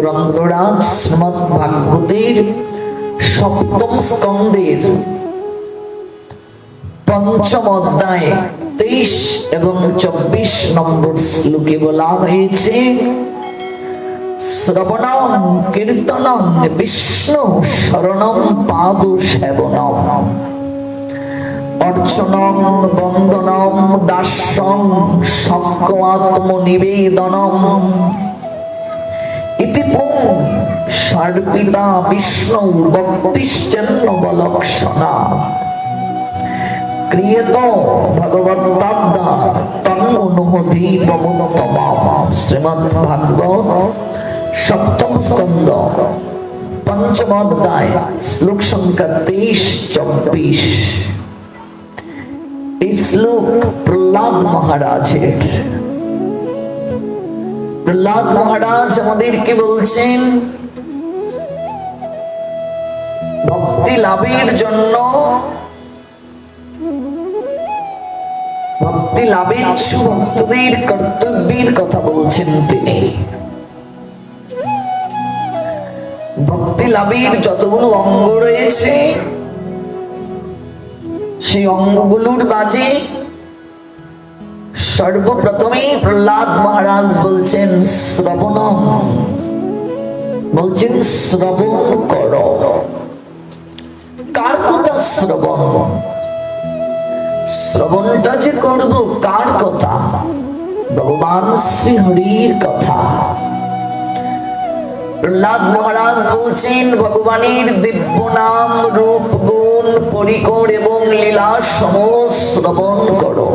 গ্রন্থরাজ শ্রীমদ ভাগবতের সপ্তম স্কন্ধের পঞ্চম অধ্যায় তেইশ এবং চব্বিশ নম্বর শ্লোকে বলা হয়েছে শ্রবণম কীর্তনম বিষ্ণু শরণম পাদ সেবনম অর্চনম বন্দনম দাস্যম সক্কাত্ম নিবেদনম সার্পিতা বিষ্ণু ভক্তিশ্চন্ন বলক্ষণা। ক্রিয়ত ভগবত্পাদ্যা তন্নুহতি তমোত্তম শ্রীমদ্ ভাগবত সপ্তম স্কন্দ পঞ্চম অধ্যায় শ্লোক সংখ্যা তেইশ, চব্বিশ। এই শ্লোক প্রহ্লাদ মহারাজের। প্রহ্লাদ মহারাজ আমাদেরকে বলছেন, ভক্তি লাভের জন্য, ভক্তি লাভেচ্ছু ভক্তদের কর্তব্যের কথা বলছেন তিনি। ভক্তি লাভের যতগুলো অঙ্গ রয়েছে, সেই অঙ্গগুলোর বাজে সর্বপ্রথমেই প্রহ্লাদ মহারাজ বলছেন শ্রবণম বলছেন, শ্রবণ কর। কার কথা শ্রবণ? শ্রবণটা যে করব কার কথা? ভগবান শ্রী হরির কথা। প্রহ্লাদ মহারাজ বলছেন, ভগবানের দিব্য নাম, রূপ, গুণ, পরিকর এবং লীলা সম শ্রবণ করো।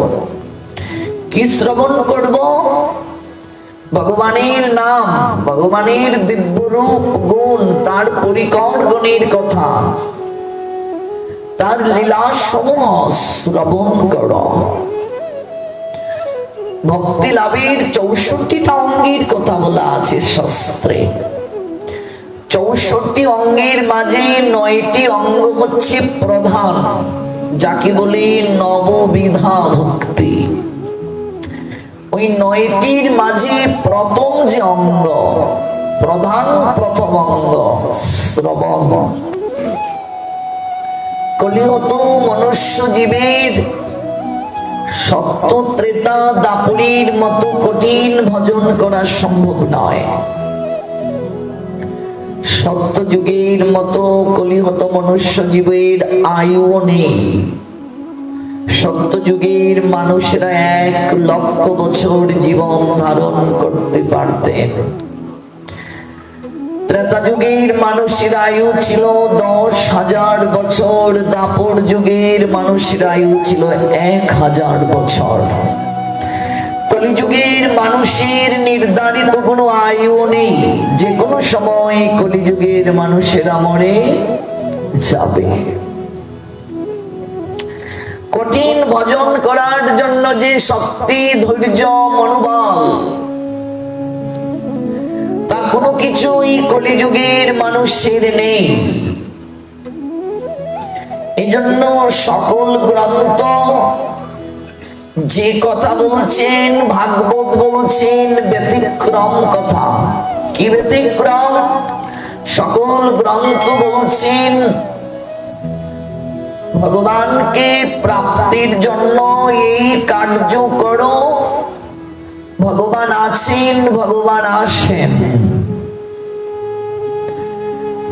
কি শ্রবণ করব? ভগবানের নাম, ভগবানের দিব্য রূপ, গুণ, তার পরিকর গুণের কথা। তার লীলা সমূহ শ্রবণ কর। ভক্তি লাভের চৌষট্টিটা অঙ্গের কথা বলা আছে শাস্ত্রে। চৌষট্টি অঙ্গের মাঝে নয়টি অঙ্গ হচ্ছে প্রধান, যাকে বলি নববিধা ভক্তি। ওই নয়টির মাঝে প্রথম যে অঙ্গ, প্রধান প্রথম অঙ্গ, শ্রবণ। মনুষ্য জীবের সত্য ত্রেতা দাপুরীর মতো কঠিন ভজন করা সম্ভব নয়। সত্য যুগের মতো কলিহত মনুষ্য জীবের আয়ু নেই। সত্য যুগের মানুষেরা এক লক্ষ বছর জীবন ধারণ করতে পারতেন। ত্রেতা যুগের মানুষের আয়ু ছিল দশ হাজার বছর, দাপর যুগের মানুষের আয়ু ছিল এক হাজার বছর। কলিযুগের মানুষের নির্ধারিত কোনো আয়ু নেই। যে কোনো সময় কলিযুগের মানুষেরা মরে যাবে। কঠিন ভজন করার জন্য যে শক্তি, ধৈর্য, মনোবল, তা কোনো কিছুই কলিযুগের মানুষের নেই। এজন্য সকল গ্রন্থ যে কথা বলছেন, ভাগবত বলছেন, ব্যতিক্রম কথা। কি ব্যতিক্রম? সকল গ্রন্থ বলছেন ভগবানকে প্রাপ্তির জন্য এই কার্য করো। ভগবান আছেন, ভগবান আসেন।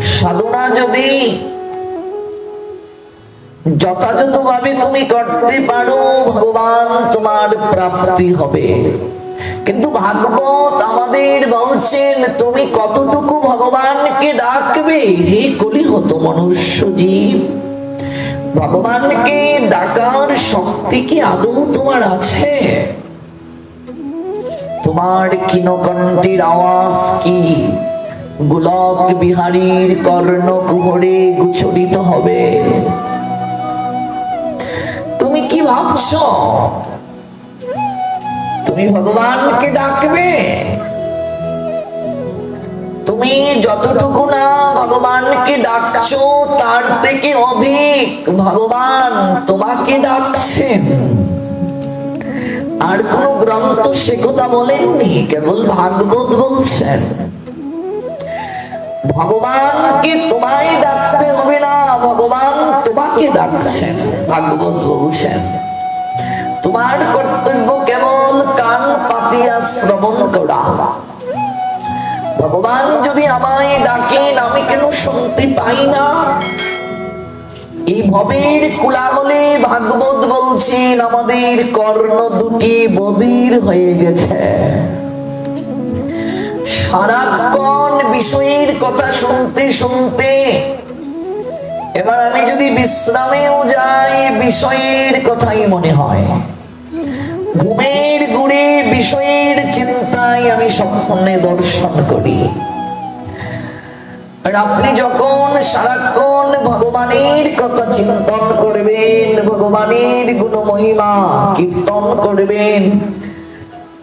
সাধনা যদি যথাযথভাবে তুমি করতে পারো, ভগবান তোমার প্রাপ্তি হবে। কিন্তু ভাগবত আমাদের বলছেন, তুমি কতটুকু ভগবানকে ডাকবে? হে কলি হতো মনুষ্য জীব। ভগবানকে ডাকার শক্তি কি আদৌ তোমার আছে? তোমার কিনকণ্ঠের আওয়াজ কি? গোলক বিহারীর কর্ণ কুহরে গুছরিত হবে। তুমি কি ভাবছ? তুমি ভগবানকে ডাকবে? তুমি যতটুকু না ভগবানকে ডাকছো, তার থেকে অধিক ভগবান তোমাকে ডাকছেন। আর কোন গ্রন্থ সে কথা বলেননি, কেবল ভাগবত বলছেন। ভগবান কি তোমায় ডাকতে হবে না, ভগবান তোমাকে ডাকছেন, ভাগবত বলছেন। তোমার কর্তব্য কেবল কান পাতিয়া শ্রবণ করা। ভগবান যদি আমায় ডাকেন, আমি কেন শুনতে পাই না? এই ভবের কুলাহলে ভাগবত বলছেন, আমাদের কর্ণ দুটি বদির হয়ে গেছে। সারাক্ষণ বিষয়ের কথা শুনতে শুনতে, এবার আমি যদি বিশ্রামেও যাই, বিষয়ের কথাই মনে হয়। ঘুমের গুড়ে বিষয়ের স্বপ্নে দর্শন করি। আপনি যখন সারাক্ষণ ভগবানের কথা চিন্তন করবেন, ভগবানের গুণ মহিমা কীর্তন করবেন,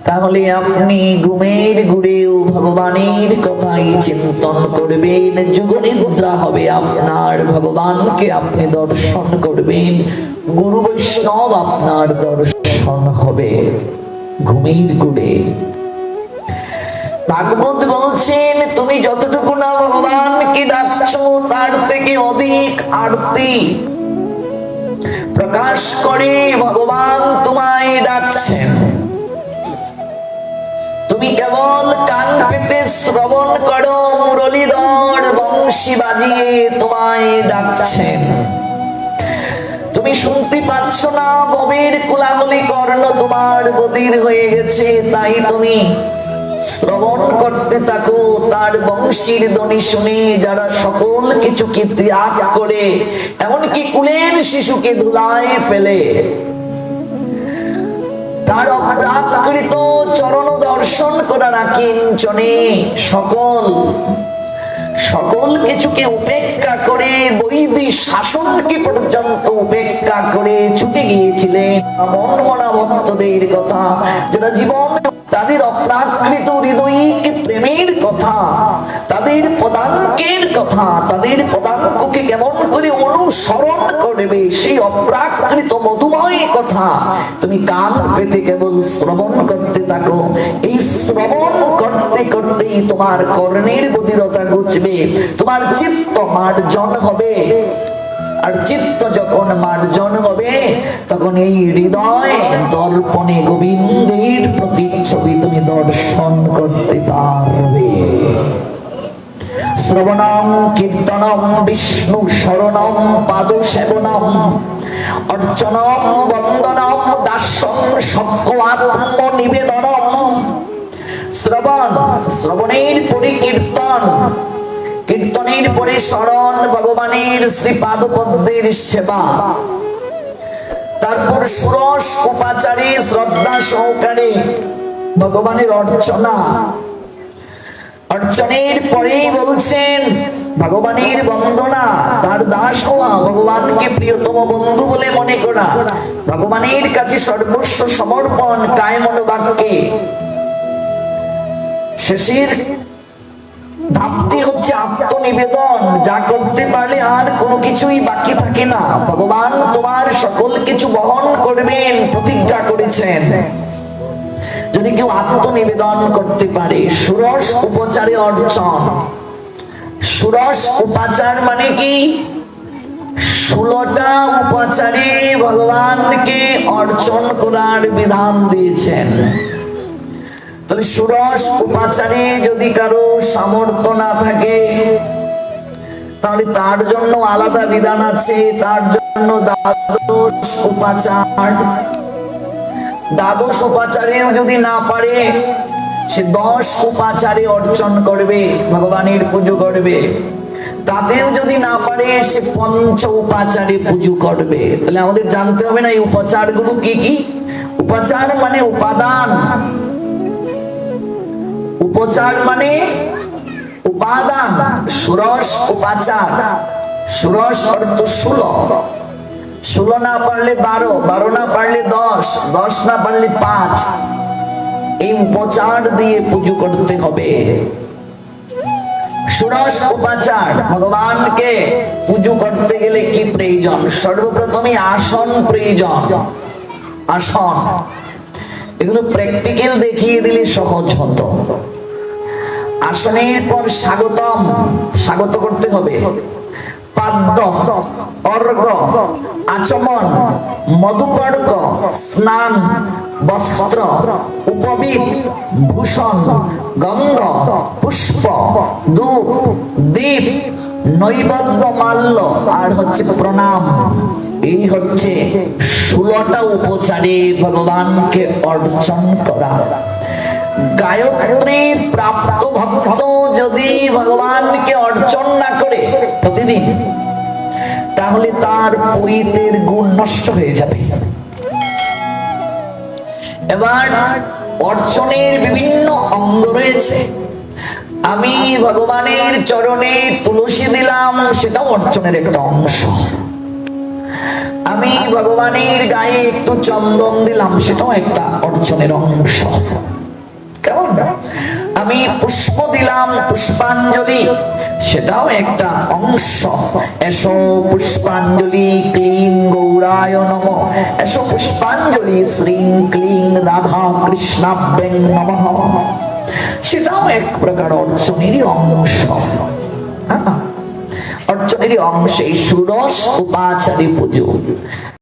তাহলে আপনি ঘুমের ঘুরেও ভগবানের কথাই চিন্তন করবেন। যুগনিদ্রা হবে আপনার ভগবানকে আপনি দর্শন করবেন। গুরু বৈষ্ণব আপনার দর্শন হবে। ঘুমের ঘুরে ভাগবত বলছেন, তুমি যতটুকু না ভগবানকে ডাকছো তার থেকে অধিক আরতি? প্রকাশ করে ভগবান তোমায় ডাকছেন। তুমি কেবল কান পেতে শ্রবণ করো, মুরলীধর বংশী বাজিয়ে তোমায় ডাকছেন। তুমি শুনতে পাচ্ছ না ববের কুলাগুলি কর্ণ তোমার বদির হয়ে গেছে, তাই তুমি শ্রবণ করতে থাকো, তার বংশীর ধ্বনি শুনে যারা সকল কিছুকে ত্যাগ করে, এমনকি কুলের শিশুকে ধুলায় ফেলে। সকল উপেক্ষা করে পর্যন্ত করে ছুটে গিয়েছিলেন। মন মনাবত্তদের কথা, যারা জীবন তাদের অপ্রাকৃত হৃদয়িক প্রেমের কথা? তাদের পদাঙ্কের কথা, তাদের পদাঙ্ককে কেমন করে অনুসরণ করবে সেই অপ্রাকৃত মধুময় কথা? তুমি কান পেতে কেবল শ্রবণ করতে থাকো। এই শ্রবণ করতে করতেই তোমার কর্ণের বধিরতা ঘুচবে। তোমার চিত্ত মার্জন হবে। আর চিত্ত যখন মার্জন হবে, তখন এই হৃদয় দর্পণে গোবিন্দের প্রতিচ্ছবি তুমি দর্শন করতে পারবে। শ্রবণম, কীর্তনম, বিষ্ণু শরণম পাদ সেবনম অর্চনম, বন্দনম দাস্যম সত্য নিবেদনম শ্রবণ, শ্রবণের পরে কীর্তন কীর্তনের পরে স্মরণ ভগবানের শ্রী পাদপদ্মের সেবা। তারপর সুরস উপাচারে শ্রদ্ধা সহকারে ভগবানের অর্চনা। অর্চনের পরেই বলছেন, ভগবানের বন্দনা, তার দাস হওয়া ভগবানকে প্রিয়তম বন্ধু বলে মনে করা। ভগবানের কাছে সর্বস্ব সমর্পণ কায় মনোবাক্যে শেষের ধাপটি হচ্ছে আত্মনিবেদন, যা করতে পারলে আর কোনো কিছুই বাকি থাকে না। ভগবান তোমার সকল কিছু বহন করবেন, প্রতিজ্ঞা করেছেন। যদি কেউ আত্মনিবেদন করতে পারে, সুরস উপচারে অর্চন। সুরস উপাচার মানে কি? ষোলোটা উপাচারে ভগবানকে অর্চন করার বিধান দিয়েছেন। তাহলে সুরস উপাচারে যদি কারও সামর্থ্য না থাকে, তাহলে তার জন্য আলাদা বিধান আছে, তার জন্য দ্বাদশ উপাচার। দ্বাদশ উপাচারেও যদি না পারে, সে দশ উপাচারে অর্চন করবে, ভগবানের পুজো করবে। তাতেও যদি না পারে, সে পঞ্চ উপাচারে পুজো করবে। তাহলে আমাদের জানতে হবে না এই উপাচারগুলো কি কি? উপাচার মানে উপাদান। উপচার মানে উপাদান, সুরস উপাচার। সুরস অর্থ ষোলো ষোলো না পারলে বারো বারো না পারলে দশ দশ না পারলে পাঁচ। এই উপচার দিয়ে পুজো করতে হবে। ষোড়শ উপাচার, ভগবানকে পুজো করতে গেলে কি প্রয়োজন? সর্বপ্রথমে আসন প্রয়োজন। আসন। এগুলো প্র্যাকটিক্যাল দেখিয়ে দিলে সহজ হতো। আসনের পর স্বাগতম? স্বাগত করতে হবে। স্নান ভূষণ পুষ্প নৈবদ্য মাল্য, আর হচ্ছে প্রণাম। এই হচ্ছে ষোলোটা উপচারে ভগবানকে অর্জন করা। গায়ত্রী প্রাপ্ত ভক্ত যদি ভগবানকে অর্চন না করে প্রতিদিন, তাহলে তার পরিতের গুণ নষ্ট হয়ে যাবে। এবার অর্চনের বিভিন্ন অঙ্গ রয়েছে। আমি ভগবানের চরণে তুলসী দিলাম, সেটাও অর্চনের একটা অংশ। আমি ভগবানের গায়ে একটু চন্দন দিলাম, সেটাও একটা অর্চনের অংশ। কেমন আমি পুষ্প দিলাম, পুষ্পাঞ্জলি। সেটাও একটা অংশ। এসো পুষ্পাঞ্জলি, ক্লিং গৌরায় নম। এসো পুষ্পাঞ্জলি, শ্রীং ক্লিং রাধা কৃষ্ণাব্যং নমঃ। সেটাও এক প্রকার অর্চনেরই অংশ। হ্যাঁ অর্চনেরই অংশ এই সুরস উপাচারী পুজো।